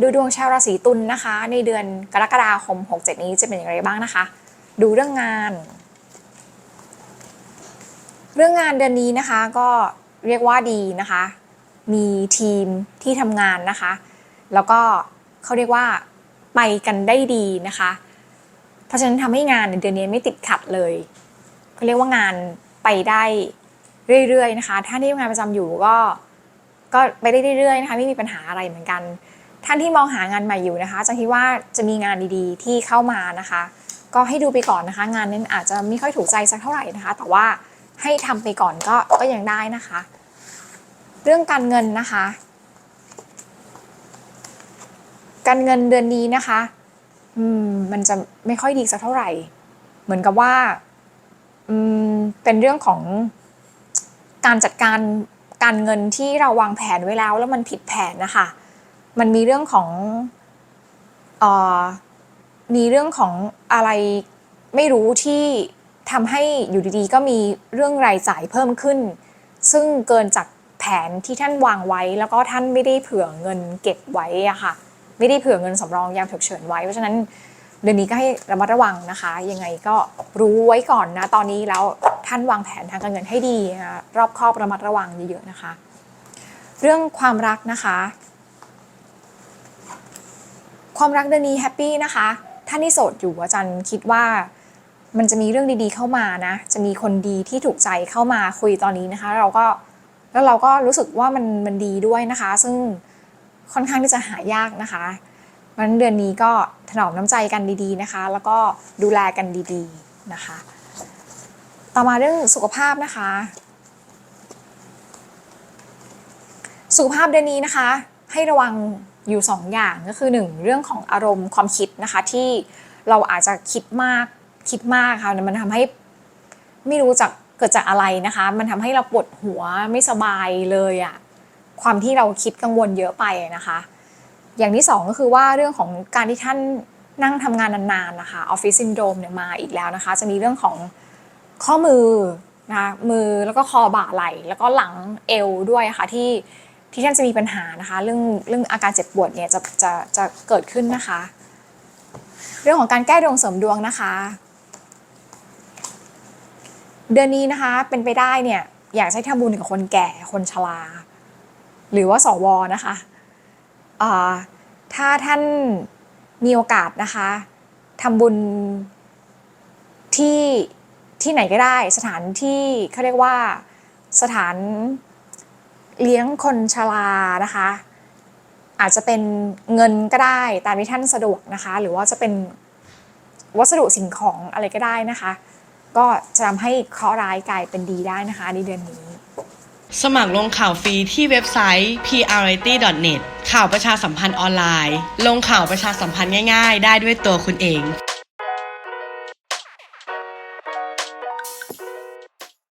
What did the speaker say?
ดูดวงชาวราศีตุลนะคะ ในเดือนกรกฎาคม 67 นี้จะเป็นอย่างไรบ้างนะคะ ดูเรื่องงาน เรื่องงานเดือนนี้นะคะก็เรียกว่าดีนะคะ มีทีมที่ทำงานนะคะ แล้วก็เขาเรียกว่าไปกันได้ดีนะคะ เพราะฉะนั้นทำให้งานในเดือนนี้ไม่ติดขัดเลยเขาเรียกว่างานไปได้เรื่อยๆนะคะท่าที่ทำงานประจำอยู่ก็ก็ไปได้เรื่อยๆนะคะไม่มีปัญหาอะไรเหมือนกัน ท่านที่มองหางานใหม่อยู่นะคะจะคิดว่าจะมีงานดีๆ ที่เข้ามานะคะ ก็ให้ดูไปก่อนนะคะ งานนั้นอาจจะไม่ค่อยถูกใจสักเท่าไหร่นะคะ แต่ว่าให้ทำไปก่อนก็ก็ยังได้นะคะ เรื่องการเงินนะคะ การเงินเดือนนี้นะคะอืมมันจะไม่ค่อยดีสักเท่าไหร่ เหมือนกับว่าอืมเป็นเรื่องของการจัดการการเงินที่เราวางแผนไว้แล้ว แล้วมันผิดแผนนะคะ มันมีเรื่องของอมีเรื่องของอะไรไม่รู้ที่ทำให้อยู่ดีๆ ก็มีเรื่องรายจ่ายเพิ่มขึ้น ซึ่งเกินจากแผนที่ท่านวางไว้ แล้วก็ท่านไม่ได้เผื่อเงินเก็บไว้อะค่ะ ไม่ได้เผื่อเงินสำรองยามฉุกเฉินไว้ เพราะฉะนั้นเดือนนี้ก็ให้ระมัดระวังนะคะ ยังไงก็รู้ไว้ก่อนนะ ตอนนี้แล้วท่านวางแผนทางการเงินให้ดีนะรอบคอบระมัดระวังเยอะๆนะคะ เรื่องความรักนะคะ ความรักเดือนนี้แฮปปี้นะคะ ท่านที่โสดอยู่อาจารย์คิดว่ามันจะมีเรื่องดีๆเข้ามานะ จะมีคนดีที่ถูกใจเข้ามาคุยตอนนี้นะคะ เราก็แล้วเราก็รู้สึกว่ามันมันดีด้วยนะคะ ซึ่งค่อนข้างที่จะหายากนะคะเพราะฉะนั้นเดือนนี้ก็ถนอมน้ำใจกันดีๆนะคะ แล้วก็ดูแลกันดีๆนะคะ ต่อมาเรื่องสุขภาพนะคะ สุขภาพเดือนนี้นะคะ ให้ระวังอยู่2ออย่างก็คือ 1 เรื่องของอารมณ์ความคิดนะคะที่เราอาจจะคิดมากคิดมากค่ะมันทำให้ไม่รู้จักเกิดจากอะไรนะคะ มันทำให้เราปวดหัวไม่สบายเลยอะความที่เราคิดกังวลเยอะไปนะคะ อย่างที่ 2 ก็คือว่าเรื่องของการที่ท่านนั่งทำงานนานๆนะคะออฟฟิศซินโดรมเนี่ยมาอีกแล้วนะคะ จะมีเรื่องของข้อมือนะคะมือแล้วก็คอบ่าไหล่แล้วก็หลังเอวด้วยค่ะที่ ที่ท่านจะมีปัญหานะคะ เรื่องเรื่องอาการเจ็บปวดเนี่ยจะจะจะเกิดขึ้นนะคะ เรื่องของการแก้ดวงเสริมดวงนะคะ เดือนนี้นะคะเป็นไปได้เนี่ยอยากใช้ทำบุญกับคนแก่คนชราหรือว่าสวนะคะถ้าท่านมีโอกาสนะคะทำบุญที่ที่ไหนก็ได้ สถานที่เขาเรียกว่าสถาน เลี้ยงคนชรานะคะ อาจจะเป็นเงินก็ได้ตามที่ท่านสะดวกนะคะ หรือว่าจะเป็นวัสดุสิ่งของอะไรก็ได้นะคะ ก็จะทำให้เคราะห์ร้ายกลายเป็นดีได้นะคะในเดือนนี้ สมัครลงข่าวฟรีที่เว็บไซต์ prity.net ข่าวประชาสัมพันธ์ออนไลน์ ลงข่าวประชาสัมพันธ์ง่าย ๆ ได้ด้วยตัวคุณเอง